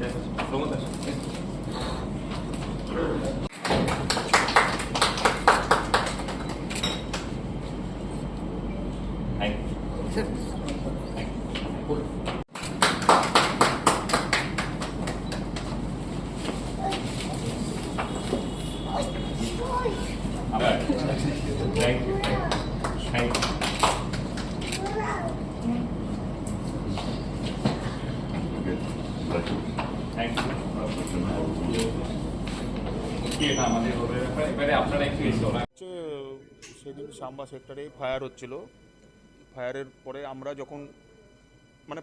よろしくお願いしま。সেদিন সাম্বা সেক্টরে ফায়ার হচ্ছিল। ফায়ারের পরে আমরা যখন মানে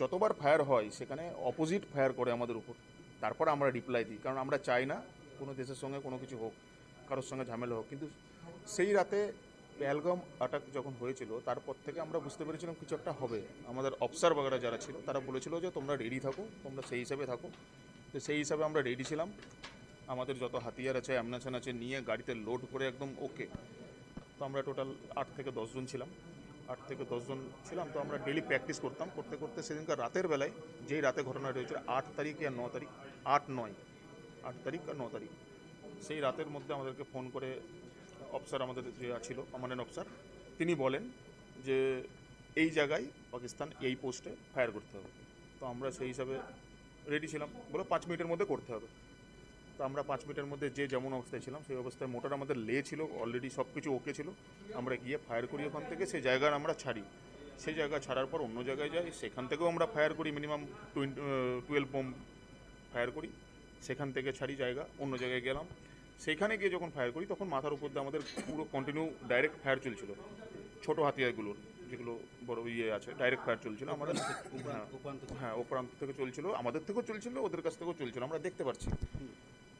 যতবার ফায়ার হয়, সেখানে অপোজিট ফায়ার করে আমাদের উপর। তারপর আমরা রিপ্লাই দিই, কারণ আমরা চাই না কোনো দেশের সঙ্গে কোনো কিছু হোক, কারোর সঙ্গে ঝামেলা হোক। কিন্তু সেই রাতে পেহেলগাম অ্যাটাক যখন হয়েছিল, তারপর থেকে আমরা বুঝতে পেরেছিলাম কিছু একটা হবে। আমাদের অফিসার বাগেরা যারা ছিল, তারা বলেছিল যে, তোমরা রেডি থাকো, তোমরা সেই হিসাবে থাকো। তো সেই হিসাবে আমরা রেডি ছিলাম। আমাদের যত হাতিয়ার আছে অ্যামনেশন আছে, নিয়ে গাড়িতে লোড করে একদম ওকে তো আমরা টোটাল আট থেকে দশজন ছিলাম। আট থেকে দশজন ছিলাম, তো আমরা ডেলি প্র্যাকটিস করতাম। করতে করতে সেদিনকার রাতের বেলায় যেই রাতে ঘটনাটা হয়েছিল আট তারিখ আর ন তারিখ, আট, নয়, আট তারিখ আর ন তারিখ, সেই রাতের মধ্যে আমাদেরকে ফোন করে অফিসার আমাদের যে ছিল কমান্ডেন্ট অফিসার তিনি বলেন যে এই জায়গায় পাকিস্তান এই পোস্টে ফায়ার করতে হবে। তো আমরা সেই হিসাবে রেডি ছিলাম। বলে পাঁচ মিনিটের মধ্যে করতে হবে। তো আমরা পাঁচ মিনিটের মধ্যে যে যেমন অবস্থায় ছিলাম সেই অবস্থায় মোটর আমাদের লে ছিল অলরেডি সব কিছু ওকে ছিল। আমরা গিয়ে ফায়ার করি ওখান থেকে সেই জায়গার আমরা ছাড়ি। সেই জায়গা ছাড়ার পর অন্য জায়গায় যাই সেখান থেকেও আমরা ফায়ার করি minimum twenty twelve bomb fire করি। সেখান থেকে ছাড়ি জায়গা অন্য জায়গায় গেলাম। সেইখানে গিয়ে যখন ফায়ার করি তখন মাথার উপর দিয়ে আমাদের পুরো কন্টিনিউ ডাইরেক্ট ফায়ার চলছিল। ছোটো হাতিয়ারগুলোর যেগুলো বড় ইয়ে আছে ডাইরেক্ট ফায়ার চলছিল আমাদের। হ্যাঁ, হ্যাঁ ও প্রান্ত থেকে চলছিল। আমাদের থেকেও চলছিল ওদের কাছ থেকেও চলছিল আমরা দেখতে পাচ্ছি।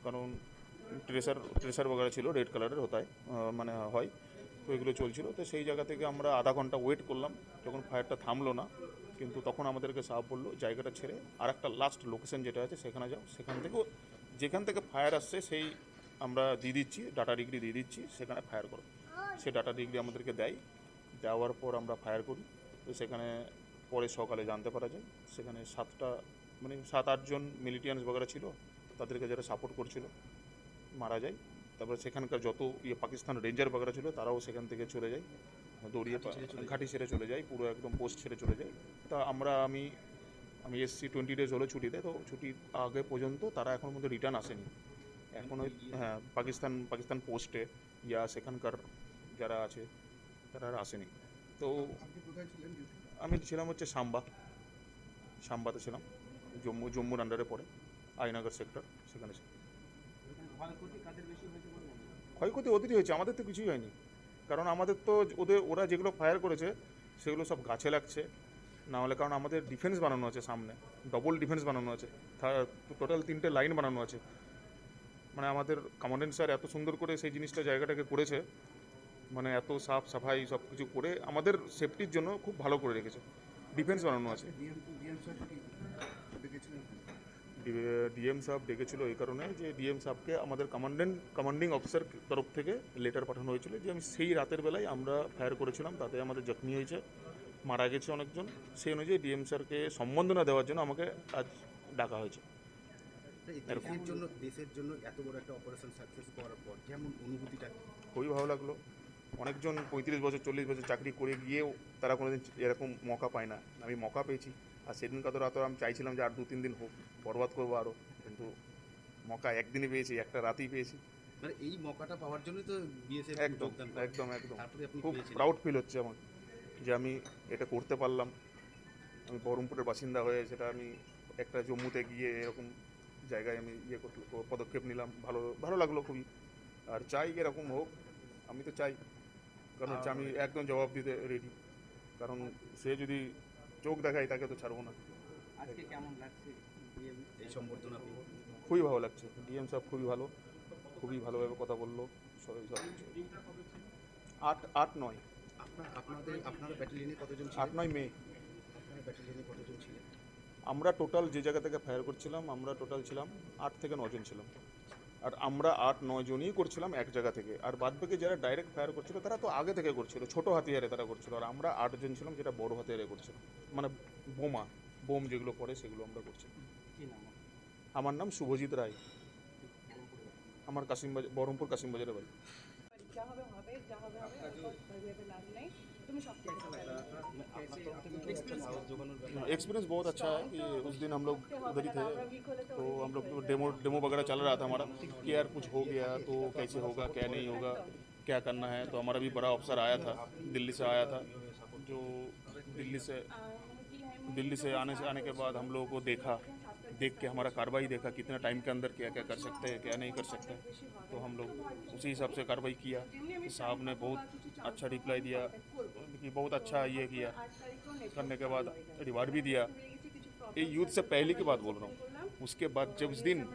কারণ ট্রেসার ট্রেসার বগেরা ছিল রেড কালারের হতায় মানে হয়, তো এগুলো চলছিল। তো সেই জায়গা থেকে আমরা আধা ঘণ্টা ওয়েট করলাম, যখন ফায়ারটা থামলো না, কিন্তু তখন আমাদেরকে সাহাব বলল জায়গাটা ছেড়ে আর একটা লাস্ট লোকেশন যেটা আছে, সেখানে যাও। সেখান থেকেও যেখান থেকে ফায়ার আসছে, সেই আমরা দিয়ে দিচ্ছি ডাটা ডিগ্রি দিয়ে দিচ্ছি, সেখানে ফায়ার করো। সে ডাটা ডিগ্রি আমাদেরকে দেয়। দেওয়ার পর আমরা ফায়ার করি। তো সেখানে পরে সকালে জানতে পারা যায়। সেখানে সাতটা মানে সাত আটজন মিলিটিয়ান্স বগেরা ছিল। তাদেরকে যারা সাপোর্ট করছিল মারা যায়। তারপরে সেখানকার যত ইয়ে পাকিস্তান রেঞ্জার বাগেরা ছিল তারাও সেখান থেকে চলে যায় দৌড়িয়ে ঘাঁটি ছেড়ে চলে যায়। পুরো একদম পোস্ট ছেড়ে চলে যায়। তা আমরা আমি আমি এসছি টোয়েন্টি ডেজ হলো ছুটিতে তো ছুটির আগে পর্যন্ত তারা এখন মধ্যে রিটার্ন আসেনি। এখন ওই হ্যাঁ পাকিস্তান পাকিস্তান পোস্টে ইয়া সেখানকার যারা আছে তারা আর আসেনি। তো আমি ছিলাম হচ্ছে সাম্বা সাম্বাতে ছিলাম জম্মু জম্মুর আন্ডারে পড়ে। আইনগর সেক্টর সেখানে ক্ষয়ক্ষতি ওদেরই হয়েছে আমাদের তো কিছুই হয়নি। কারণ আমাদের তো ওদের ওরা যেগুলো ফায়ার করেছে সেগুলো সব গাছে লাগছে। না হলে কারণ আমাদের ডিফেন্স বানানো আছে সামনে ডবল ডিফেন্স বানানো আছে। টোটাল তিনটে লাইন বানানো আছে। মানে আমাদের কমান্ডেন্ট স্যার এত সুন্দর করে সেই জিনিসটা জায়গাটাকে করেছে মানে এত সাফ সাফাই সব কিছু করে আমাদের সেফটির জন্য খুব ভালো করে রেখেছে। ডিফেন্স বানানো আছে। ডিএম সাহেব ডেকেছিল এই কারণে যে ডিএম সাহেবকে আমাদের কমান্ডেন্ট কমান্ডিং অফিসার তরফ থেকে লেটার পাঠানো হয়েছিল যে আমি সেই রাতের বেলায় আমরা ফায়ার করেছিলাম তাতে আমাদের জখমি হয়েছে মারা গেছে অনেকজন। সেই অনুযায়ী ডিএম স্যারকে সম্বন্ধনা দেওয়ার জন্য আমাকে আজ ডাকা হয়েছে। দেশের জন্য দেশের জন্য এত বড় একটা অপারেশন সাকসেস করার পর কেমন অনুভূতিটা? খুবই ভালো লাগল। অনেকজন পঁয়ত্রিশ বছর চল্লিশ বছর চাকরি করে গিয়েও তারা কোনোদিন এরকম মকা পায় না। আমি মকা পেয়েছি। আর সেদিনকার তো রাত আমি চাইছিলাম যে আর দু তিন দিন হোক বরবাদ করব আরও কিন্তু মকা একদিনই পেয়েছি একটা রাতেই পেয়েছি। মানে এই মৌকাটা পাওয়ার জন্যই তো বিএসএফ একদম একদম একদম। খুব। প্রাউড ফিল হচ্ছে আমার যে আমি এটা করতে পারলাম। আমি বহরমপুরের বাসিন্দা হয়ে সেটা আমি একটা জম্মুতে গিয়ে এরকম জায়গায় আমি ইয়ে পদক্ষেপ নিলাম। ভালো ভালো লাগল খুবই। আর চাই এরকম হোক আমি তো চাই। কারণ হচ্ছে আমি একদম জবাব দিতে রেডি কারণ সে যদি চোখ দেখায় তাকে তো ছাড়বো না। আজকে কেমন লাগছে এই সম্বর্ধনা খুবই ভালো লাগছে। ডিএম সাহেব খুবই ভালো খুবই ভালোভাবে কথা বলল সবাই সব আট আট নয়। আপনার আপনাদের আপনার ব্যাটালিয়নে কতজন আট নয় মে। আপনার ব্যাটালিয়নে কতজন ছিলেন? আমরা টোটাল যে জায়গা থেকে ফায়ার করছিলাম আমরা টোটাল ছিলাম আট থেকে নজন ছিলাম। আর আমরা আট নয় জনই করছিলাম এক জায়গা থেকে। আর বাদ বাকি যারা ডাইরেক্ট ফায়ার করছিল তারা তো আগে থেকে করছিল ছোট হাতিয়ারে তারা করছিল। আর আমরা আটজন ছিলাম যেটা বড় হাতিয়ারে করছিলাম মানে বোমা বোম যেগুলো পড়ে সেগুলো আমরা করছিলাম। কি নাম আপনার? আমার নাম শুভজিৎ রায়। আমার কাশিমবাজার বহরমপুর কাশিমবাজারে বাড়ি। যা হবে হবে যা হবে হবে লাভ নেই। एक्सपीरियंस हाँ, बहुत अच्छा है कि उस दिन हम लोग उधर ही थे। तो, तो हम लोग डेमो डेमो वगैरह चल रहा था हमारा कि यार कुछ हो गया तो कैसे होगा क्या नहीं होगा क्या करना है। तो हमारा भी बड़ा अफसर आया था दिल्ली से आया था जो दिल्ली से दिल्ली से आने से आने के बाद हम लोगों को देखा। देख के हमारा कार्रवाई देखा कितने टाइम के अंदर क्या क्या कर सकते हैं, क्या नहीं कर सकते तो हम लोग उसी हिसाब से कार्रवाई किया। साहब ने बहुत अच्छा रिप्लाई दिया, कि बहुत अच्छा ये किया। करने के बाद रिवार्ड भी दिया। ये युद्ध से पहले की बात बोल रहा हूँ। उसके बाद जब उस दिन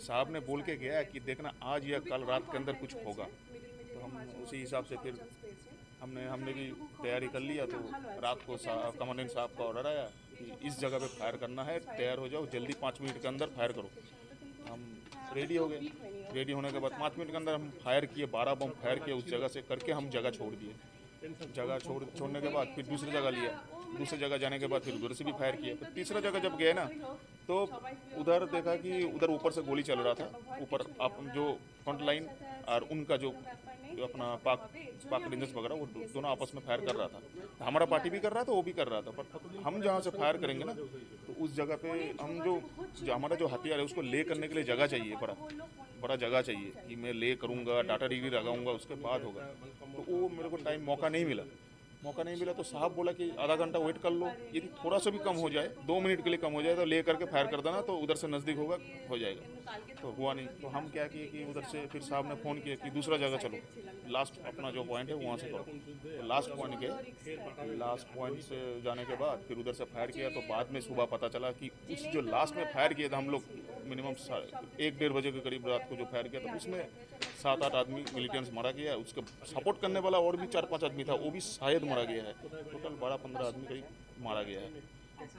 साहब ने बोल के गया कि देखना, आज या कल रात के अंदर कुछ होगा तो हम उसी हिसाब से फिर हमने हमने भी तैयारी कर लिया। तो रात को कमांडेंट साहब का ऑर्डर आया। इस जगह पे फायर करना है, तैयार हो जाओ, जल्दी पाँच मिनट के अंदर फायर करो। हम रेडी हो गए। रेडी होने के बाद पाँच मिनट के अंदर हम फायर किए, बारह बम फायर किए, उस जगह से करके हम जगह छोड़ दिए। जगह छोड़, छोड़ने के बाद फिर दूसरी जगह लिया। दूसरी जगह जाने के बाद फिर उधर से भी फायर किया फिर तीसरा जगह जब गए ना तो उधर देखा कि उधर ऊपर से गोली चल रहा था। ऊपर आप जो फ्रंट लाइन और उनका जो अपना पाक पाक रेंजर्स वगैरह, वो दोनों आपस में फायर कर रहा था। हमारा पार्टी भी कर रहा था, वो भी कर रहा था पर हम जहाँ से फायर करेंगे ना तो उस जगह पे हम जो जो हमारा जो हथियार है, उसको ले करने के लिए जगह चाहिए, बड़ा बड़ा जगह चाहिए कि मैं ले करूँगा डाटा डिग्री लगाऊँगा, उसके बाद होगा। तो वो मेरे को टाइम मौका नहीं मिला। मौका नहीं मिला तो साहब बोला कि आधा घंटा वेट कर लो। यदि थोड़ा सा भी कम हो जाए, दो मिनट के लिए कम हो जाए तो ले करके फायर कर देना तो उधर से नज़दीक होगा, हो जाएगा। तो हुआ नहीं। तो हम क्या किए कि उधर से फिर साहब ने फ़ोन किया कि दूसरा जगह चलो। लास्ट अपना जो पॉइंट है, वहाँ से करो। तो लास्ट पॉइंट गए लास्ट पॉइंट से जाने के बाद फिर उधर से फायर किया तो बाद में सुबह पता चला कि उस जो लास्ट में फायर किया था हम लोग मिनिमम एक डेढ़ बजे के करीब रात को जो फायर किया था उसमें सात आठ आदमी मिलिटेंट्स मारा गया है, उसके सपोर्ट करने वाला और भी चार पाँच आदमी था, वो भी शायद मारा गया है। टोटल बारह पंद्रह आदमी करीब मारा गया है।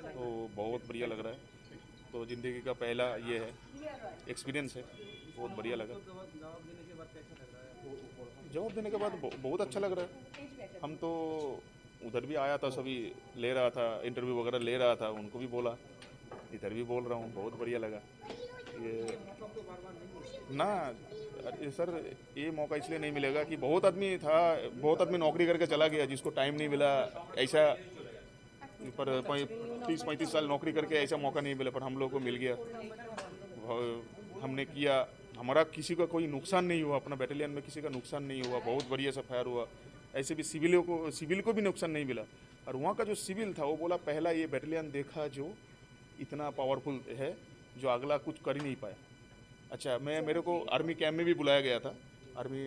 तो बहुत बढ़िया लग रहा है। तो ज़िंदगी का पहला ये है एक्सपीरियंस है। बहुत बढ़िया लगा। जवाब देने के बाद बहुत अच्छा लग रहा है। हम तो उधर भी आया था, सभी ले रहा था इंटरव्यू वगैरह ले रहा था, उनको भी बोला। इधर भी बोल रहा हूँ, बहुत बढ़िया लगा। ये ना, अरे सर, ये मौका इसलिए नहीं मिलेगा कि बहुत आदमी था, बहुत आदमी नौकरी करके चला गया जिसको टाइम नहीं मिला, ऐसा पर तीस, पैंतीस साल नौकरी करके ऐसा मौका नहीं मिला, पर हम लोग को मिल गया। हमने किया, हमारा किसी का कोई नुकसान नहीं हुआ, अपना बैटालियन में किसी का नुकसान नहीं हुआ, बहुत बढ़िया से फायर हुआ। ऐसे भी सिविलों को सिविल को भी नुकसान नहीं मिला। और वहाँ का जो सिविल था, वो बोला, पहला ये बैटालियन देखा जो इतना पावरफुल है जो अगला कुछ कर ही नहीं पाया। अच्छा मैं मेरे को आर्मी कैंप में भी बुलाया गया था। आर्मी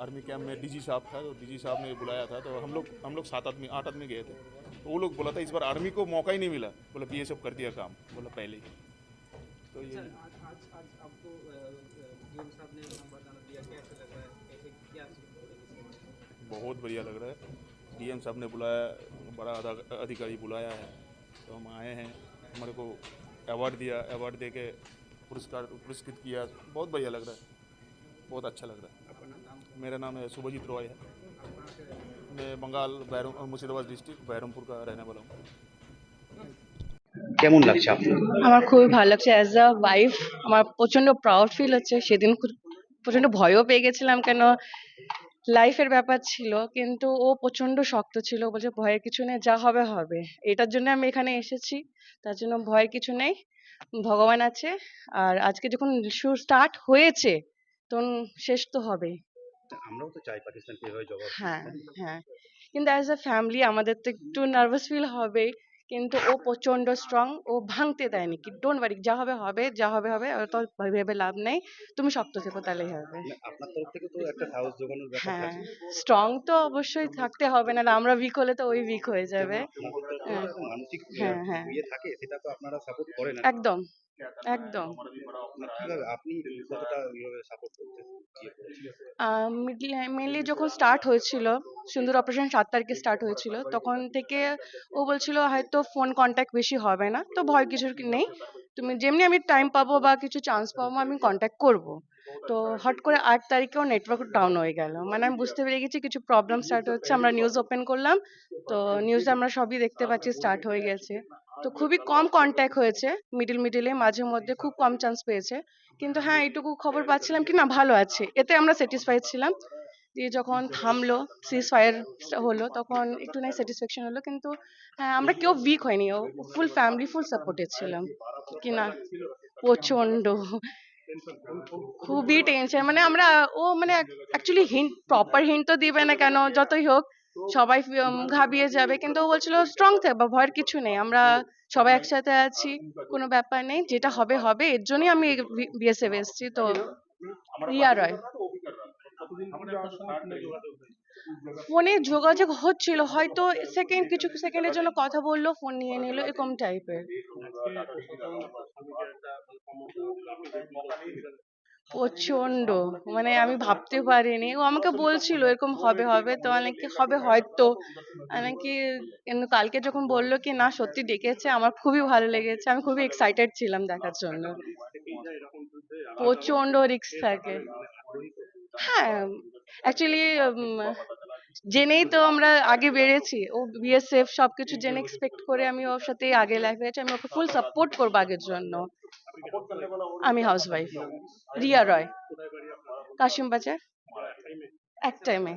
आर्मी कैंप में डीजी साहब था तो डीजी साहब ने बुलाया था तो हम लोग हम लोग सात आदमी आठ आदमी गए थे। तो वो लोग बोला था इस बार आर्मी को मौका ही नहीं मिला। बोला बी कर दिया काम बोला पहले ही। तो ये बहुत बढ़िया लग रहा है। डीएम साहब ने बुलाया बड़ा अधिकारी बुलाया है। तो हम आए हैं हमारे को अवार्ड दिया अवार्ड दे के पुरस्कार पुरस्कृत किया बहुत बढ़िया लग रहा है बहुत अच्छा लग रहा है मेरा नाम है शुभजीत रॉय है मैं बंगाल बैरम मुर्शिदाबाद डिस्ट्रिक्ट बैरमपुर का रहने वाला हूँ কেমন লাগছে আপনার আমার খুবই ভালো লাগছে অ্যাজ আ ওয়াইফ আমার প্রচন্ড প্রাউড ফিল হচ্ছে সেদিন খুব- প্রচন্ড ভয়ও পেয়ে গেছিলাম কেন লাইফের ব্যাপার ছিল কিন্তু ও প্রচণ্ড শক্ত ছিল বলছে ভয়ের কিছু নেই যা হবে হবে। এটার জন্য আমি এখানে এসেছি তার জন্য ভয়ের কিছু নেই ভগবান আছে আর আজকে যখন শুরু স্টার্ট হয়েছে তখন শেষ তো হবেই। আমরাও তো চাই জবাব হ্যাঁ হ্যাঁ। কিন্তু অ্যাজ আ ফ্যামিলি আমাদের তো একটু নার্ভাস ফিল হবেই কিন্তু ও প্রচণ্ড স্ট্রং ও ভাঙতে দেয়নি কি ডোন্ট ওয়ারি যা হবে হবে যা হবে হবে তো ভেবে লাভ নেই তুমি শক্ত থেকো তাহলেই হবে। আপনার তরফ থেকে তো একটা সাহস জোগানোর ব্যাপার হ্যাঁ আছে স্ট্রং তো অবশ্যই থাকতে হবে না আমরা উইক হলে তো ওই উইক হয়ে যাবে। হ্যাঁ। মানসিক হ্যাঁ, হ্যাঁ। ইয়ে থাকে সেটা তো আপনারা সাপোর্ট করেন একদম। একদম। মানে ইয়ে করেছেন মেনলি যখন স্টার্ট হয়েছিল সুন্দর অপারেশন সাত তারিখে স্টার্ট হয়েছিল তখন থেকে ও বলছিল হয়তো ফোন কন্ট্যাক্ট বেশি হবে না। তো ভয় কিছুর কি নেই। তুমি যেমনি আমি টাইম পাবো বা কিছু চান্স পাবো আমি কন্ট্যাক্ট করব। তো হট করে আট তারিখেও নেটওয়ার্ক ডাউন হয়ে গেল। মানে আমি বুঝতে পেরে গেছি কিছু প্রবলেম স্টার্ট হচ্ছে আমরা নিউজ ওপেন করলাম। তো নিউজে আমরা সবই দেখতে পাচ্ছি স্টার্ট হয়ে গেছে তো খুবই কম কন্ট্যাক্ট হয়েছে মিডিল মিডিলে মাঝে মধ্যে খুব কম চান্স পেয়েছে। কিন্তু হ্যাঁ এইটুকু খবর পাচ্ছিলাম কি না, ভালো আছে। এতে আমরা স্যাটিসফাইড ছিলাম দিয়ে যখন থামলো সিজ ফায়ার হলো, তখন একটু নাই স্যাটিসফ্যাকশন হলো। কিন্তু হ্যাঁ আমরা কেউ উইক হয়নি। ও ফুল ফ্যামিলি ফুল সাপোর্টেড ছিলাম। কি না প্রচণ্ড খুবই টেনশন মানে আমরা, ও মানে অ্যাকচুয়ালি হিন্ট প্রপার হিন্ট তো দিবে না কেন, যতই হোক। সবাই ঘাবিয়ে যাবে কিন্তু ও বলছিল স্ট্রং থাকবা ভয়ের কিছু নেই আমরা সবাই একসাথে আছি কোনো ব্যাপার নেই যেটা হবে হবে এর জন্যই আমি বিএসএফ এসেছি তো রিয়া রয় ফোনে যোগাযোগ হচ্ছিল হয়তো সেকেন্ড কিছু সেকেন্ডের জন্য কথা বলল ফোন নিয়ে নিল এরকম টাইপের প্রচণ্ড মানে আমি ভাবতে পারিনি। ও আমাকে বলছিল এরকম হবে হবে তো অনেকে হবে হয়তো। নাকি কিন্তু কালকে যখন বলল কি না সত্যি ডেকেছে আমার খুবই ভালো লেগেছে আমি খুবই এক্সাইটেড ছিলাম দেখার জন্য। প্রচণ্ড রিস্ক থাকে। হ্যাঁ অ্যাকচুয়ালি জেনেই তো আমরা আগে বেড়েছি। ও বিএসএফ সবকিছু জেনে এক্সপেক্ট করে আমি ওর সাথে আগে লাইফে আমি ওকে ফুল সাপোর্ট করব আগের জন্য। আমি হাউস ওয়াইফ রিয়া রয়। কাশিম বাজার এক টাইমে